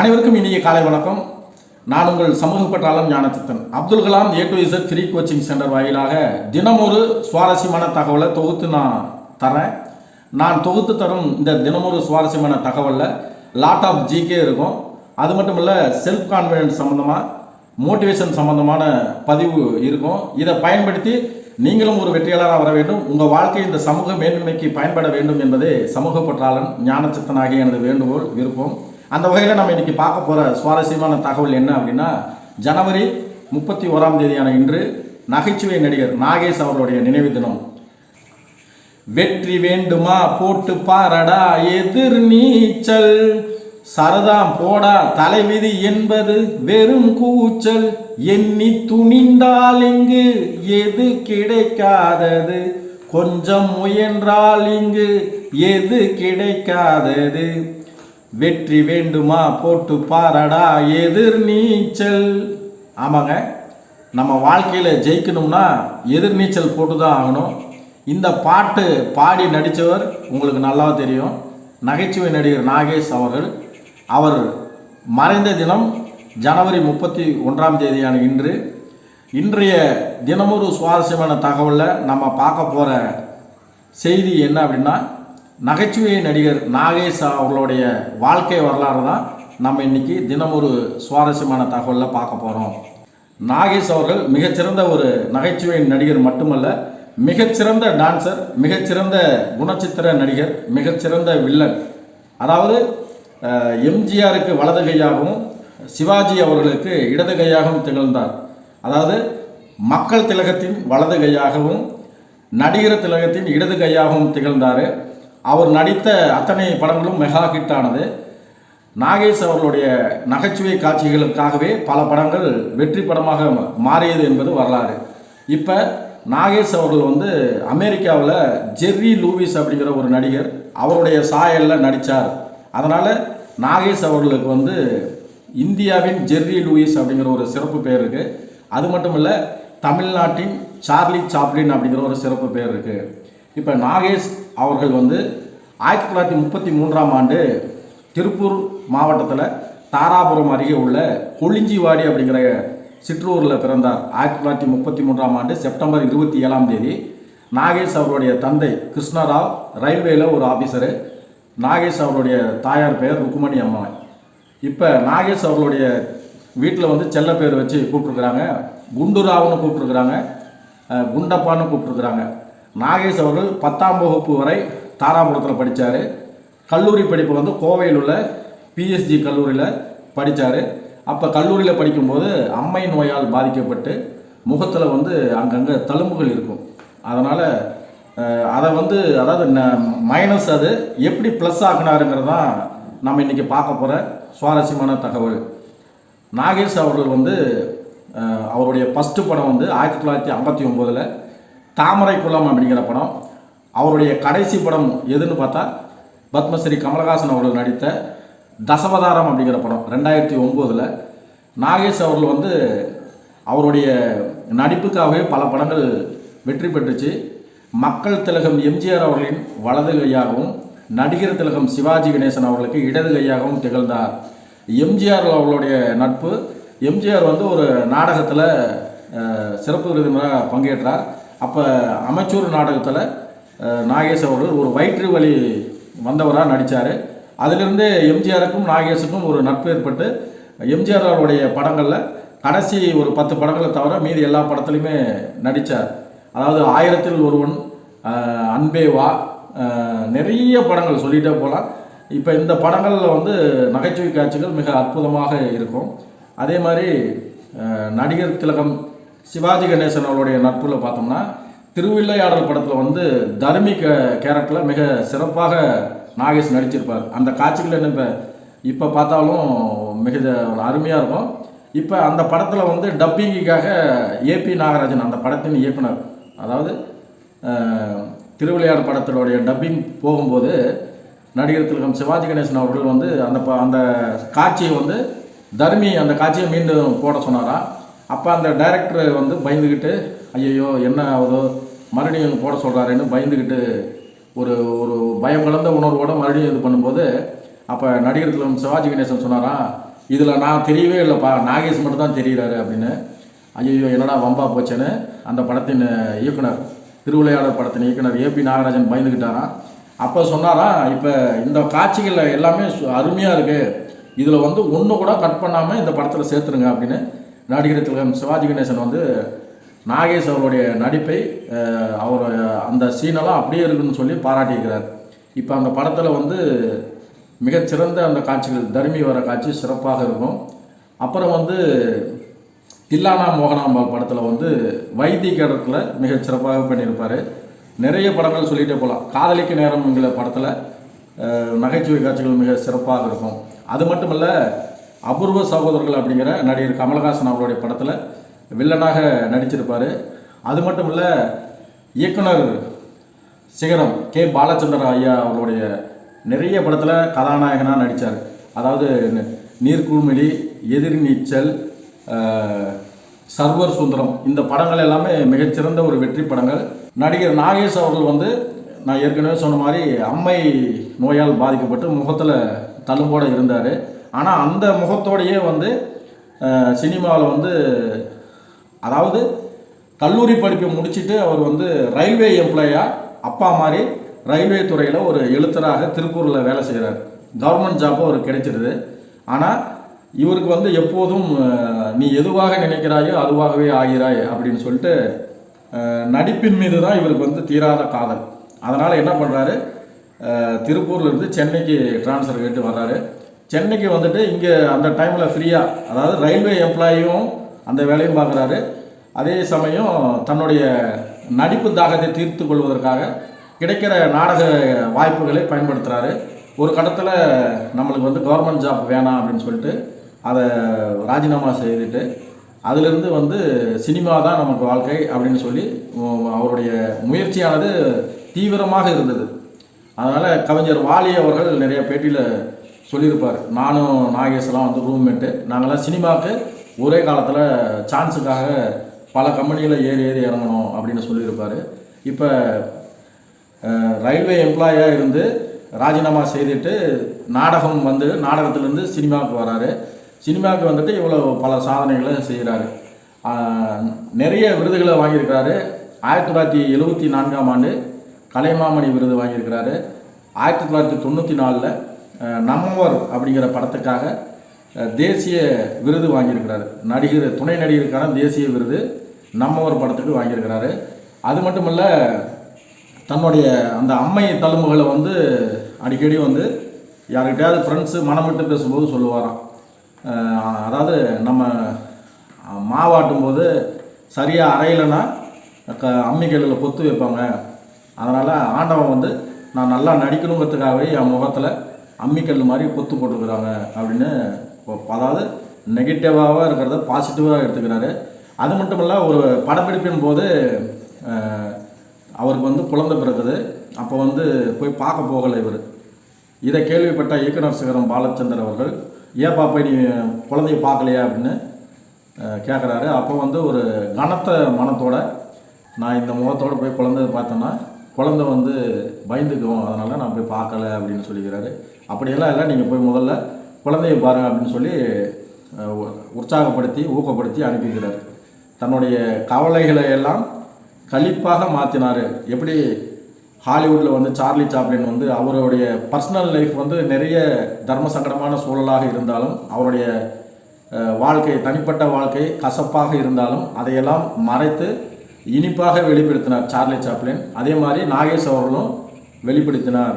அனைவருக்கும் இனிய காலை வணக்கம். நான் உங்கள் சமூக பற்றாளம் Gnanachithan Abdul Kalam A to Z free coaching centre வாயிலாக தினமொரு சுவாரஸ்யமான தகவலை தொகுத்து நான் தரேன் நான் தொகுத்து தரும் இந்த தினமொரு சுவாரஸ்யமான தகவலில் லாட் ஆஃப் ஜிகே இருக்கும். அது மட்டும் இல்லை செல்ஃப் கான்ஃபிடென்ஸ் சம்மந்தமாக மோட்டிவேஷன் சம்மந்தமான பதிவு இருக்கும். இதை பயன்படுத்தி நீங்களும் ஒரு வெற்றியாளராக வர வேண்டும். உங்கள் வாழ்க்கை இந்த சமூக மேன்மைக்கு பயன்பட வேண்டும் என்பதே சமூக பற்றாளன் ஞானச்சித்தனாகிய எனது வேண்டுகோள் விருப்பம். அந்த வகையில் நம்ம இன்னைக்கு பார்க்க போகிற சுவாரஸ்யமான தகவல் என்ன அப்படின்னா ஜனவரி முப்பத்தி ஓராம் தேதியான இன்று நகைச்சுவை நடிகர் நாகேஷ் அவர்களுடைய நினைவு தினம். வெற்றி வேண்டுமா போட்டு பாரடா எதிர் நீச்சல். சரதாம் போடா தலைவிதி என்பது வெறும் கூச்சல். எண்ணி துணிந்தால் இங்கு எது கிடைக்காதது? கொஞ்சம் முயன்றால் இங்கு எது கிடைக்காதது? வெற்றி வேண்டுமா போட்டு பாரடா எதிர் நீச்சல். ஆமாங்க. நம்ம வாழ்க்கையில் ஜெயிக்கணும்னா எதிர்நீச்சல் போட்டு தான் ஆகணும். இந்த பாட்டு பாடி நடித்தவர் உங்களுக்கு நல்லா தெரியும். நகைச்சுவை நடிகர் நாகேஷ் அவர்கள். அவர் மறைந்த தினம் ஜனவரி முப்பத்தி ஒன்றாம் தேதியான இன்று. இன்றைய தினமொரு சுவாரஸ்யமான தகவலில் நம்ம பார்க்க போகிற செய்தி என்ன அப்படின்னா நகைச்சுவை நடிகர் நாகேஷ் அவர்களுடைய வாழ்க்கை வரலாறு தான் நம்ம இன்றைக்கி தினம் ஒரு சுவாரஸ்யமான தகவலில் பார்க்க போகிறோம் நாகேஷ் அவர்கள் மிகச்சிறந்த ஒரு நகைச்சுவை நடிகர் மட்டுமல்ல மிகச்சிறந்த டான்சர் மிகச்சிறந்த குணச்சித்திர நடிகர் மிகச்சிறந்த வில்லன். அதாவது எம்ஜிஆருக்கு வலது கையாகவும் சிவாஜி அவர்களுக்கு இடது கையாகவும் திகழ்ந்தார். அதாவது மக்கள் திலகத்தின் வலது கையாகவும் நடிகர் திலகத்தின் இடது கையாகவும் திகழ்ந்தார். அவர் நடித்த அத்தனை படங்களும் மெகா ஹிட் ஆனது நாகேஷ் அவர்களுடைய நகைச்சுவை காட்சிகளுக்காகவே பல படங்கள் வெற்றி படமாக மாறியது என்பது வரலாறு. இப்போ நாகேஷ் அவர்கள் வந்து அமெரிக்காவில் ஜெர்ரி லூவிஸ் அப்படிங்கிற ஒரு நடிகர் அவருடைய சாயலில் நடித்தார் அதனால் நாகேஷ் அவர்களுக்கு வந்து இந்தியாவின் ஜெர்ரி லூயிஸ் அப்படிங்கிற ஒரு சிறப்பு பேர் இருக்குது அது மட்டும் இல்லை தமிழ்நாட்டின் சார்லி சாப்ளின் அப்படிங்கிற ஒரு சிறப்பு பேர் இருக்குது இப்போ நாகேஷ் அவர்கள் வந்து ஆயிரத்தி தொள்ளாயிரத்தி முப்பத்தி மூன்றாம் ஆண்டு திருப்பூர் மாவட்டத்தில் தாராபுரம் அருகே உள்ள கொளிஞ்சிவாடி அப்படிங்கிற சிற்றூரில் பிறந்தார். ஆயிரத்தி தொள்ளாயிரத்தி முப்பத்தி மூன்றாம் ஆண்டு செப்டம்பர் இருபத்தி ஏழாம் தேதி நாகேஷ் அவருடைய தந்தை கிருஷ்ணராவ் ரயில்வேயில் ஒரு ஆஃபீஸரு நாகேஷ் அவருடைய தாயார் பெயர் ருக்குமணி அம்மா இப்போ நாகேஷ் அவர்களுடைய வீட்டில் வந்து செல்ல பேர் வச்சு கூப்பிட்ருக்குறாங்க குண்டுராவ்னு கூப்பிட்ருக்குறாங்க குண்டப்பான்னு கூப்பிட்ருக்குறாங்க நாகேஷ் அவர்கள் பத்தாம் வகுப்பு வரை தாராபுரத்தில் படித்தார் கல்லூரி படிப்பு வந்து கோவையில் உள்ள பிஎஸ்ஜி கல்லூரியில் படித்தார் அப்போ கல்லூரியில் படிக்கும்போது அம்மை நோயால் பாதிக்கப்பட்டு முகத்தில் வந்து அங்கங்கே தழும்புகள் இருக்கும். அதனால் அதை வந்து அதாவது மைனஸ் அது எப்படி ப்ளஸ் ஆகினாருங்கிறது தான் நம்ம இன்றைக்கி பார்க்க போகிற சுவாரஸ்யமான தகவல். நாகேஷ் அவர்கள் வந்து அவருடைய ஃபஸ்ட்டு படம் வந்து ஆயிரத்தி தொள்ளாயிரத்தி ஐம்பத்தி ஒம்போதில் தாமரை குளம் அப்படிங்கிற படம். அவருடைய கடைசி படம் எதுன்னு பார்த்தா பத்மஸ்ரீ கமலஹாசன் அவர்கள் நடித்த தசவதாரம் அப்படிங்கிற படம் ரெண்டாயிரத்தி ஒம்போதில். நாகேஷ் அவர்கள் வந்து அவருடைய நடிப்புக்காகவே பல படங்கள் வெற்றி பெற்றுச்சு. மக்கள் திலகம் எம்ஜிஆர் அவர்களின் வலது கையாகவும் நடிகர் திலகம் சிவாஜி கணேசன் அவர்களுக்கு இடது கையாகவும் திகழ்ந்தார். எம்ஜிஆர் அவர்களுடைய நட்பு எம்ஜிஆர் வந்து ஒரு நாடகத்தில் சிறப்பு விருந்தினராக பங்கேற்றார். அப்போ அமைச்சூர் நாடகத்தில் நாகேஷ் அவர்கள் ஒரு வயிற்று வலி வந்தவராக நடித்தார் அதிலிருந்து எம்ஜிஆருக்கும் நாகேஷுக்கும் ஒரு நட்பு ஏற்பட்டு எம்ஜிஆர் அவருடைய படங்களில் கடைசி ஒரு பத்து படங்களை தவிர மீதி எல்லா படத்துலையுமே நடித்தார் அதாவது ஆயிரத்தில் ஒருவன் அன்பே வா நிறைய படங்கள் சொல்லிகிட்டே போகலாம் இப்போ இந்த படங்களில் வந்து நகைச்சுவை காட்சிகள் மிக அற்புதமாக இருக்கும். அதே மாதிரி நடிகர் திலகம் சிவாஜி கணேசன் அவருடைய நட்பில் பார்த்தோம்னா திருவில்லையாடல் படத்தில் வந்து தர்மி கே கேரக்டரில் மிக சிறப்பாக நாகேஷ் நடிச்சிருப்பார். அந்த காட்சிகள் என்ன இப்போ இப்போ பார்த்தாலும் மிக அருமையாக இருக்கும். இப்போ அந்த படத்தில் வந்து டப்பிங்குக்காக ஏபி நாகராஜன் அந்த படத்தின் இயக்குனர். அதாவது திருவிளையாடல் படத்தினுடைய டப்பிங் போகும்போது நடிகர் திலகம் சிவாஜி கணேசன் அவர்கள் வந்து அந்த ப அந்த காட்சியை வந்து தர்மி அந்த காட்சியை மீண்டும் போட சொன்னாராம் அப்போ அந்த டைரக்டர் வந்து பயந்துக்கிட்டு ஐயையோ என்ன ஆகுதோ? மறுபடியும் போட சொல்கிறாருன்னு பயந்துக்கிட்டு ஒரு ஒரு பயம் கலந்த உணர்வோடு மறுபடியும் இது பண்ணும்போது அப்போ நடிகர் திலகம் சிவாஜி கணேசன் சொன்னாராம் இதில் நான் தெரியவே இல்லைப்பா நாகேஷ் மட்டும் தான் தெரிகிறாரு அப்படின்னு. ஐயோ என்னடா வம்பா போச்சேன்னு? அந்த படத்தின் இயக்குனர் திருவிளையாடல் படத்தின் இயக்குனர் ஏபி நாகராஜன் பயந்துக்கிட்டாராம் அப்போ சொன்னாராம் இப்போ இந்த காட்சிகளில் எல்லாமே அருமையாக இருக்குது இதில் வந்து ஒன்று கூட கட் பண்ணாமல் இந்த படத்தில் சேர்த்துருங்க அப்படின்னு. நடிகர் திலகம் சிவாஜி கணேசன் வந்து நாகேஷ் அவருடைய நடிப்பை அவர் அந்த சீனெல்லாம் அப்படியே இருக்குன்னு சொல்லி பாராட்டியிருக்கிறார். இப்போ அந்த படத்தில் வந்து மிகச்சிறந்த அந்த காட்சிகள் தர்மி வர காட்சி சிறப்பாக இருக்கும். அப்புறம் வந்து தில்லானா மோகனாம்பாள் படத்தில் வந்து வைத்திய கேரத்தில் மிகச்சிறப்பாக பண்ணியிருப்பார். நிறைய படங்கள் சொல்லிகிட்டே போகலாம் காதலிக்க நேரம்ங்கிற படத்தில் நகைச்சுவை காட்சிகள் மிக சிறப்பாக இருக்கும். அது மட்டும் இல்லை அபூர்வ சகோதரர்கள் அப்படிங்கிற நடிகர் கமலஹாசன் அவருடைய படத்தில் வில்லனாக நடிச்சிருப்பார். அது மட்டும் இல்லை இயக்குனர் சிகரம் கே. பாலச்சந்திர ஐயா அவருடைய நிறைய படத்தில் கதாநாயகனாக நடித்தார் அதாவது ந- நீர்க்குமிழி எதிர்நீச்சல் சர்வர் சுந்தரம் இந்த படங்கள் எல்லாமே மிகச்சிறந்த ஒரு வெற்றி படங்கள். நடிகர் நாகேஷ் அவர்கள் வந்து நான் ஏற்கனவே சொன்ன மாதிரி அம்மை நோயால் பாதிக்கப்பட்டு முகத்தில் தழும்போட இருந்தார். ஆனால் அந்த முகத்தோடையே வந்து சினிமாவில் வந்து அதாவது கல்லூரி படிப்பை முடிச்சுட்டு அவர் வந்து ரயில்வே எம்ப்ளாயாக அப்பா மாதிரி ரயில்வே துறையில் ஒரு எழுத்தராக திருப்பூரில் வேலை செய்கிறார் கவர்மெண்ட் ஜாப்பும் அவருக்கு கிடைச்சிருது. ஆனால் இவருக்கு வந்து எப்போதும் நீ எதுவாக நினைக்கிறாயோ அதுவாகவே ஆகிறாய் அப்படின்னு சொல்லிட்டு நடிப்பின் மீது தான் இவருக்கு வந்து தீராத காதல். அதனால் என்ன பண்ணுறாரு திருப்பூர்லேருந்து சென்னைக்கு ட்ரான்ஸ்ஃபர் கேட்டு வர்றாரு. சென்னைக்கு வந்துட்டு இங்கே அந்த டைமில் ஃப்ரீயாக அதாவது ரயில்வே எம்ப்ளாயும் அந்த வேலையும் பார்க்குறாரு. அதே சமயம் தன்னுடைய நடிப்பு தாகத்தை தீர்த்து கொள்வதற்காக கிடைக்கிற நாடக வாய்ப்புகளை பயன்படுத்துகிறாரு ஒரு கடத்தில் நம்மளுக்கு வந்து கவர்மெண்ட் ஜாப் வேணாம் அப்படின்னு சொல்லிட்டு அதை ராஜினாமா செய்துட்டு அதிலிருந்து வந்து சினிமா தான் நமக்கு வாழ்க்கை அப்படின்னு சொல்லி அவருடைய முயற்சியானது தீவிரமாக இருந்தது. அதனால் கவிஞர் வாலி அவர்கள் நிறைய பேட்டியில் சொல்லியிருப்பார். நானும் நாகேஷ்லாம் வந்து ரூம்மேட்டு நாங்கள்லாம் சினிமாவுக்கு ஒரே காலத்தில் சான்ஸுக்காக பல கம்பெனியில் ஏறி ஏறி இறங்கணும் அப்படின்னு சொல்லியிருப்பார். இப்போ ரயில்வே எம்ப்ளாயாக இருந்து ராஜினாமா செய்துட்டு நாடகம் வந்து நாடகத்திலேருந்து சினிமாவுக்கு வராரு. சினிமாவுக்கு வந்துட்டு இவ்வளோ பல சாதனைகளை செய்கிறாரு. நிறைய விருதுகளை வாங்கியிருக்கிறாரு. ஆயிரத்தி தொள்ளாயிரத்தி எழுபத்தி நான்காம் ஆண்டு கலைமாமணி விருது வாங்கியிருக்கிறாரு. ஆயிரத்தி தொள்ளாயிரத்தி தொண்ணூற்றி நாலில் நம்மவர் அப்படிங்கிற படத்துக்காக தேசிய விருது வாங்கியிருக்கிறாரு. நடிகர் துணை நடிகருக்கான தேசிய விருது நம்மவர் படத்துக்கு வாங்கியிருக்கிறாரு. அது மட்டும் இல்லை தன்னுடைய அந்த அம்மை தழும்புகளை வந்து அடிக்கடி வந்து யார்கிட்டயாவது ஃப்ரெண்ட்ஸு மனம் விட்டு பேசும்போது சொல்லுவாராம். அதாவது நம்ம மாவாட்டும் போது சரியாக அரையலைன்னா க அம்மிக்கல்லில் கொத்து வைப்பாங்க. அதனால் ஆண்டவன் வந்து நான் நல்லா நடிக்கணுங்கிறதுக்காகவே என் முகத்தில் அம்மிக்கல் மாதிரி கொத்து போட்டுக்கிறாங்க அப்படின்னு அதாவது நெகட்டிவாக இருக்கிறத பாசிட்டிவாக எடுத்துக்கிறாரு. அது மட்டும் இல்லை ஒரு படப்பிடிப்பின் போது அவருக்கு வந்து குழந்தை பிறக்குது. அப்போ வந்து போய் பார்க்க போகலை இவர். இதை கேள்விப்பட்ட இயக்குனர் சிகரம் பாலச்சந்தர் அவர்கள் ஏன் பாப்பா நீ குழந்தைய பார்க்கலையா அப்படின்னு கேட்குறாரு அப்போ வந்து ஒரு கனத்த மனத்தோட நான் இந்த முகத்தோடு போய் குழந்தைய பார்த்தேன்னா குழந்தை வந்து பயந்துக்குவோம் அதனால் நான் போய் பார்க்கல அப்படின்னு சொல்லிக்கிறாரு. அப்படியெல்லாம் இல்லை. நீங்கள் போய் முதல்ல குழந்தைய பாருங்க அப்படின்னு சொல்லி உற்சாகப்படுத்தி ஊக்கப்படுத்தி அனுப்பிக்கிறார். தன்னுடைய கவலைகளை எல்லாம் கழிப்பாக மாற்றினார் எப்படி ஹாலிவுட்டில் வந்து சார்லி சாப்ளின் வந்து அவருடைய பர்சனல் லைஃப் வந்து நிறைய தர்ம சங்கடமான சூழலாக இருந்தாலும் அவருடைய வாழ்க்கை தனிப்பட்ட வாழ்க்கை கசப்பாக இருந்தாலும் அதையெல்லாம் மறைத்து இனிப்பாக வெளிப்படுத்தினார் சார்லி சாப்ளின். அதே மாதிரி நாகேஷ் அவர்களும் வெளிப்படுத்தினார்.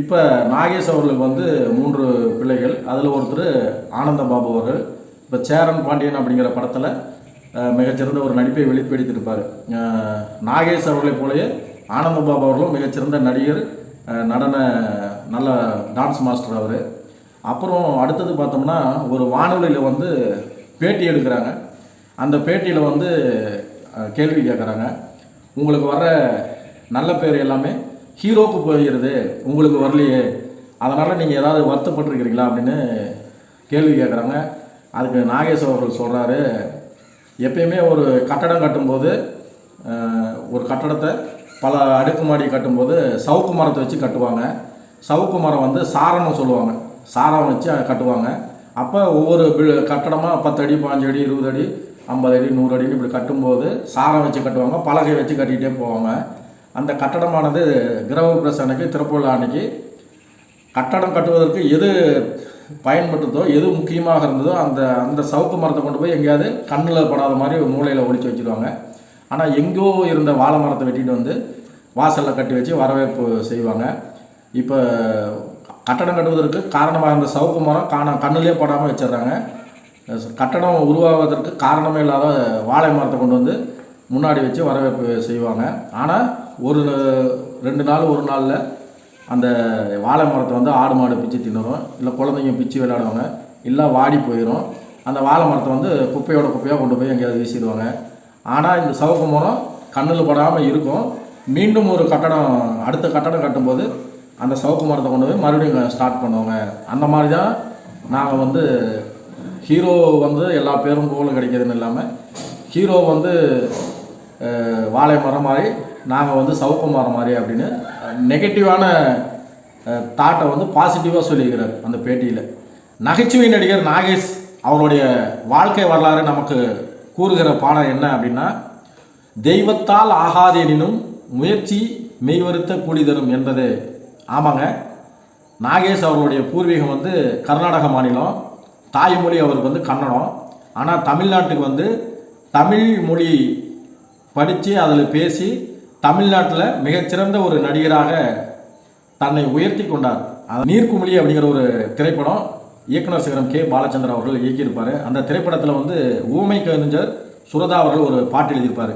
இப்போ நாகேஷ் அவர்களுக்கு வந்து மூன்று பிள்ளைகள். அதில் ஒருத்தர் ஆனந்த பாபு அவர்கள். இப்போ சேரன் பாண்டியன் அப்படிங்கிற படத்தில் மிகச்சிறந்த ஒரு நடிப்பை வெளிப்படுத்தியிருப்பார். நாகேஷ் அவர்களைப் போலவே ஆனந்த பாபு அவர்களும் மிகச்சிறந்த நடிகர் நடன நல்ல டான்ஸ் மாஸ்டர் அவர். அப்புறம் அடுத்தது பார்த்தோம்னா ஒரு வானொலியில் வந்து பேட்டி எடுக்கிறாங்க. அந்த பேட்டியில் வந்து கேள்வி கேட்குறாங்க உங்களுக்கு வர்ற நல்ல பேர் எல்லாமே ஹீரோவுக்கு போயிடுது உங்களுக்கு வரலையே. அதனால் நீங்கள் ஏதாவது வருத்தப்பட்டிருக்கிறீங்களா அப்படின்னு கேள்வி கேட்குறாங்க அதுக்கு நாகேஷ் அவர்கள் சொல்கிறாரு எப்பயுமே ஒரு கட்டடம் கட்டும்போது ஒரு கட்டடத்தை பல அடுக்குமாடி கட்டும்போது சவுக்கு மரத்தை வச்சு கட்டுவாங்க. சவுக்கு மரம் வந்து சாரம்னு சொல்லுவாங்க. சாரம் வச்சு கட்டுவாங்க. அப்போ ஒவ்வொரு கட்டடமாக பத்து அடி பாஞ்சு அடி இருபது அடி ஐம்பது அடி நூறு அடின்னு இப்படி கட்டும்போது சாரம் வச்சு கட்டுவாங்க பலகை வச்சு கட்டிகிட்டே போவாங்க. அந்த கட்டடமானது கிரக அன்னைக்கு திருப்பூர் அன்னைக்கு கட்டடம் கட்டுவதற்கு எது பயன்பட்டதோ எது முக்கியமாக இருந்ததோ அந்த அந்த சவுக்கு மரத்தை கொண்டு போய் எங்கேயாவது கண்ணில் படாத மாதிரி மூளையில் மூலையில் வச்சுருவாங்க. ஆனால் எங்கோ இருந்த வாழை மரத்தை வெட்டிட்டு வந்து வாசலில் கட்டி வச்சு வரவேற்பு செய்வாங்க. இப்போ கட்டடம் கட்டுவதற்கு காரணமாக இருந்த சவுக்கு மரம் காண கண்ணிலே படாமல் வச்சிடுறாங்க. கட்டடம் உருவாவதற்கு காரணமே இல்லாத வாழை மரத்தை கொண்டு வந்து முன்னாடி வச்சு வரவேற்பு செய்வாங்க. ஆனால் ஒரு ரெண்டு நாள் ஒரு நாளில் அந்த வாழை மரத்தை வந்து ஆடு மாடு பிச்சு தின்னுடும் இல்லை குழந்தைங்க பிச்சு விளையாடுவாங்க. இல்லை வாடி போயிடும் அந்த வாழை மரத்தை வந்து குப்பையோட குப்பையாக கொண்டு போய் எங்கேயாவது வீசிடுவாங்க. ஆனால் இந்த சவுக்கு மரம் கண்ணில் படாமல் இருக்கும். மீண்டும் ஒரு கட்டடம் அடுத்த கட்டடம் கட்டும்போது அந்த சவுக்கு மரத்தை கொண்டு போய் மறுபடியும் ஸ்டார்ட் பண்ணுவாங்க. அந்த மாதிரி தான் நாங்கள் வந்து ஹீரோ வந்து எல்லா பேரும் புகழும் கிடைக்கிறதுன்னு இல்லாமல் ஹீரோ வந்து வாழை மரம் மாதிரி நாங்கள் வந்து சவுக்கு மரம் மாதிரி அப்படின்னு நெகட்டிவான தாட்டை வந்து பாசிட்டிவாக சொல்லியிருக்கிறார் அந்த பேட்டியில். நகைச்சுவை நடிகர் நாகேஷ் அவருடைய வாழ்க்கை வரலாறு நமக்கு கூறுகிற பாடம் என்ன அப்படின்னா தெய்வத்தால் ஆகாதேனினும் முயற்சி மெய்வருத்த கூலி தரும் என்பது. ஆமாங்க. நாகேஷ் அவர்களுடைய பூர்வீகம் வந்து கர்நாடக மாநிலம் தாய்மொழி அவருக்கு வந்து கன்னடம். ஆனால் தமிழ்நாட்டுக்கு வந்து தமிழ் மொழி படித்து அதில் பேசி தமிழ்நாட்டில் மிகச்சிறந்த ஒரு நடிகராக தன்னை உயர்த்தி கொண்டார். அது நீர்க்குமிழி அப்படிங்கிற ஒரு திரைப்படம் இயக்குனர் சிகரம் கே. பாலச்சந்திரன் அவர்கள் இயக்கியிருப்பார். அந்த திரைப்படத்தில் வந்து ஊமை கவிஞர் சுரதா அவர்கள் ஒரு பாட்டு எழுதியிருப்பார்.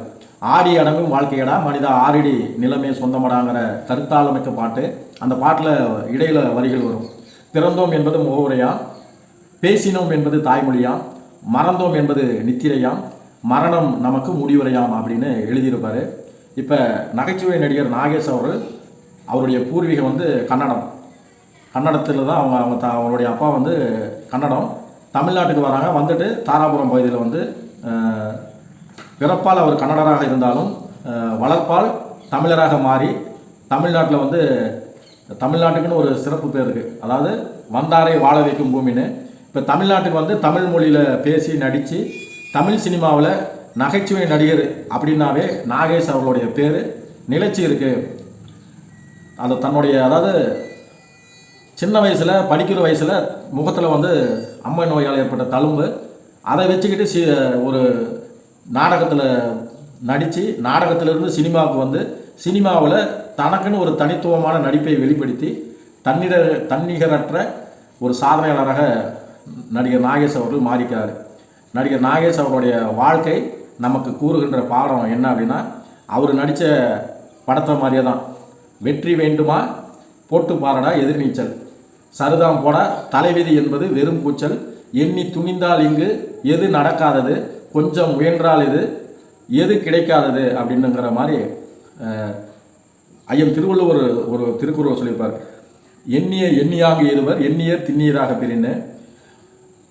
ஆடி அடங்கும் வாழ்க்கையடா மனிதா ஆரிடி நிலமே சொந்தமடாங்கிற கருத்தாளமிக்க பாட்டு. அந்த பாட்டில் இடையில வரிகள் வரும். பிறந்தோம் என்பது முகவுரையாம் பேசினோம் என்பது தாய்மொழியாம் மறந்தோம் என்பது நித்திரையாம் மரணம் நமக்கு முடிவுரையாம் அப்படின்னு எழுதியிருப்பார். இப்போ நகைச்சுவை நடிகர் நாகேஷ் அவர்கள் அவருடைய பூர்வீகம் வந்து கன்னடம். கன்னடத்தில் தான் அவங்க அவங்க த அவங்களுடைய அப்பா வந்து கன்னடம். தமிழ்நாட்டுக்கு வராங்க. வந்துட்டு தாராபுரம் பகுதியில் வந்து பிறப்பால் அவர் கன்னடராக இருந்தாலும் வளர்ப்பால் தமிழராக மாறி தமிழ்நாட்டில் வந்து தமிழ்நாட்டுக்குன்னு ஒரு சிறப்பு பேர் இருக்குது அதாவது வந்தாரை வாழ வைக்கும் பூமின்னு இப்போ தமிழ்நாட்டுக்கு வந்து தமிழ் மொழியில் பேசி நடித்து தமிழ் சினிமாவில் நகைச்சுவை நடிகர் அப்படின்னாவே நாகேஷ் அவர்களுடைய பேர். நிலைச்சி இருக்குது அது தன்னுடைய அதாவது சின்ன வயசில் படிக்கிற வயசில் முகத்தில் வந்து அம்மை நோயால் ஏற்பட்ட தழும்பு. அதை வச்சுக்கிட்டு சி ஒரு நாடகத்தில் நடித்து நாடகத்திலிருந்து சினிமாவுக்கு வந்து சினிமாவில் தனக்குன்னு ஒரு தனித்துவமான நடிப்பை வெளிப்படுத்தி தன்னிட தன்னிகரற்ற ஒரு சாதனையாளராக நடிகர் நாகேஷ் அவர்கள் மாறிக்கிறார். நடிகர் நாகேஷ் அவருடைய வாழ்க்கை நமக்கு கூறுகின்ற பாடம் என்ன அப்படின்னா அவர் நடித்த படத்தை மாதிரியே தான் வெற்றி வேண்டுமா? போட்டு பாரடா எதிர்நீச்சல் சருதாம் போட தலைவிதி என்பது வெறும் கூச்சல். எண்ணி துணிந்தால் இங்கு எது நடக்காதது? கொஞ்சம் முயன்றால் இது எது கிடைக்காதது? அப்படின்னுங்கிற மாதிரி ஐயம் திருவள்ளுவர் ஒரு திருக்குறள் சொல்லியிருப்பார். எண்ணிய எண்ணியாக இருவர் எண்ணியர் திண்ணியராக பிரின்னு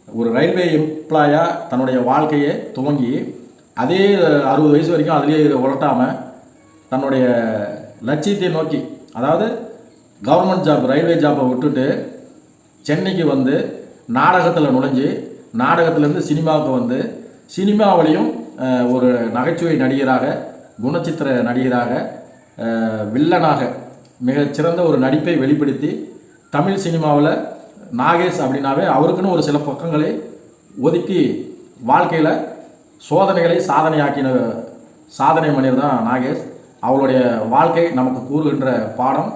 ஒரு ரயில்வே எம்ப்ளாயாக தன்னுடைய வாழ்க்கையை துவங்கி அதே அறுபது வயசு வரைக்கும் அதிலேயே உலட்டாமல் தன்னுடைய லட்சியத்தை நோக்கி அதாவது கவர்மெண்ட் ஜாப் ரயில்வே ஜாப்பை விட்டுட்டு சென்னைக்கு வந்து நாடகத்தில் நுழைஞ்சு நாடகத்திலேருந்து சினிமாவுக்கு வந்து சினிமாவிலையும் ஒரு நகைச்சுவை நடிகராக குணச்சித்திர நடிகராக வில்லனாக மிகச்சிறந்த ஒரு நடிப்பை வெளிப்படுத்தி தமிழ் சினிமாவில் நாகேஷ் அப்படின்னாவே அவருக்குன்னு ஒரு சில பக்கங்களை ஒதுக்கி வாழ்க்கையில் சோதனைகளை சாதனையாக்கின சாதனை மனிதர் தான் நாகேஷ். அவளுடைய வாழ்க்கை நமக்கு கூறுகின்ற பாடம்.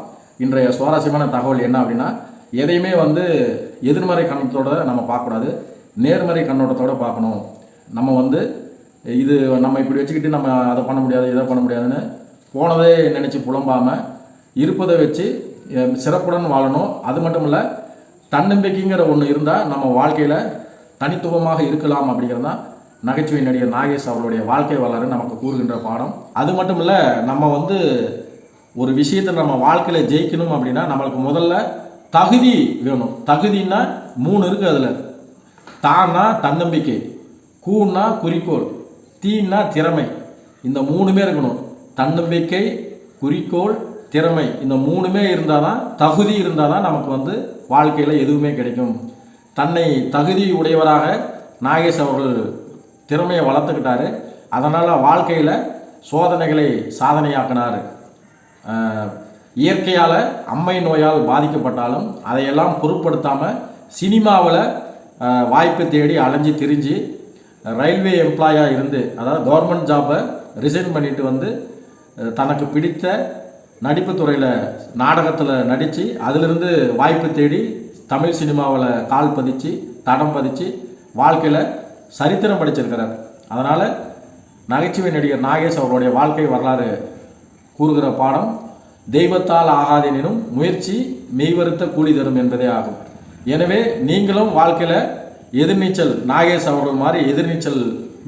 இன்றைய சுவாரஸ்யமான தகவல் என்ன அப்படின்னா எதையுமே வந்து எதிர்மறை கண்ணோட்டத்தோட நம்ம பார்க்கக்கூடாது. நேர்மறை கண்ணோட்டத்தோட பார்க்கணும். நம்ம வந்து இது நம்ம இப்படி வச்சுக்கிட்டு நம்ம அதை பண்ண முடியாது இதை பண்ண முடியாதுன்னு போனதே நினச்சி புலம்பாமல் இருப்பதை வச்சு சிறப்புடன் வாழணும். அது மட்டும் இல்லை தன்னம்பிக்கைங்கிற ஒன்று இருந்தால் நம்ம வாழ்க்கையில் தனித்துவமாக இருக்கலாம் அப்படிங்கிறது தான் நகைச்சுவை நடிகர் நாகேஷ் அவருடைய வாழ்க்கை வரலாறு நமக்கு கூறுகின்ற பாடம். அது மட்டும் இல்லை நம்ம வந்து ஒரு விஷயத்தை நம்ம வாழ்க்கையில் ஜெயிக்கணும் அப்படின்னா நம்மளுக்கு முதல்ல தகுதி வேணும். தகுதின்னா மூணு இருக்குது அதில். தான்னா தன்னம்பிக்கை கூன்னா குறிக்கோள் தீன்னா திறமை. இந்த மூணுமே இருக்கணும். தன்னம்பிக்கை குறிக்கோள் திறமை. இந்த மூணுமே இருந்தால் தான் தகுதி இருந்தால் தான் நமக்கு வந்து வாழ்க்கையில் எதுவுமே கிடைக்கும். தன்னை தகுதி உடையவராக நாகேஷ் அவர்கள் திறமையை வளர்த்துக்கிட்டாரு. அதனால் வாழ்க்கையில் சோதனைகளை சாதனையாக்கினார். இயற்கையால் அம்மை நோயால் பாதிக்கப்பட்டாலும் அதையெல்லாம் பொருட்படுத்தாமல் சினிமாவில் வாய்ப்பு தேடி அலைஞ்சு திரிஞ்சு ரயில்வே எம்ப்ளாயாக இருந்து அதாவது கவர்மெண்ட் ஜாப்பை ரிசைன் பண்ணிட்டு வந்து தனக்கு பிடித்த நடிப்பு துறையில் நாடகத்தில் நடித்து அதிலிருந்து வாய்ப்பு தேடி தமிழ் சினிமாவில் கால் பதித்து தடம் பதித்து வாழ்க்கையில் சரித்திரம் படிச்சிருக்கிறார். அதனால் நகைச்சுவை நடிகர் நாகேஷ் அவருடைய வாழ்க்கை வரலாறு கூறுகிற பாடம் தெய்வத்தால் ஆகாதெனினும் முயற்சி மெய்வருத்த கூலி தரும் என்பதே ஆகும். எனவே நீங்களும் வாழ்க்கையில் எதிர்நீச்சல் நாகேஷ் அவர்கள் மாதிரி எதிர்நீச்சல்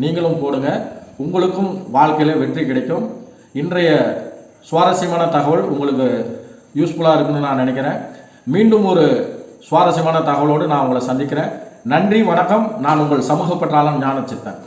நீங்களும் போடுங்க. உங்களுக்கும் வாழ்க்கையில் வெற்றி கிடைக்கும். இன்றைய சுவாரஸ்யமான தகவல் உங்களுக்கு யூஸ்ஃபுல்லாக இருக்குன்னு நான் நினைக்கிறேன். மீண்டும் ஒரு சுவாரஸ்யமான தகவலோடு நான் உங்களை சந்திக்கிறேன். நன்றி வணக்கம். நான் உங்கள் சமூக பற்றாளன் ஞானச்சித்தன்.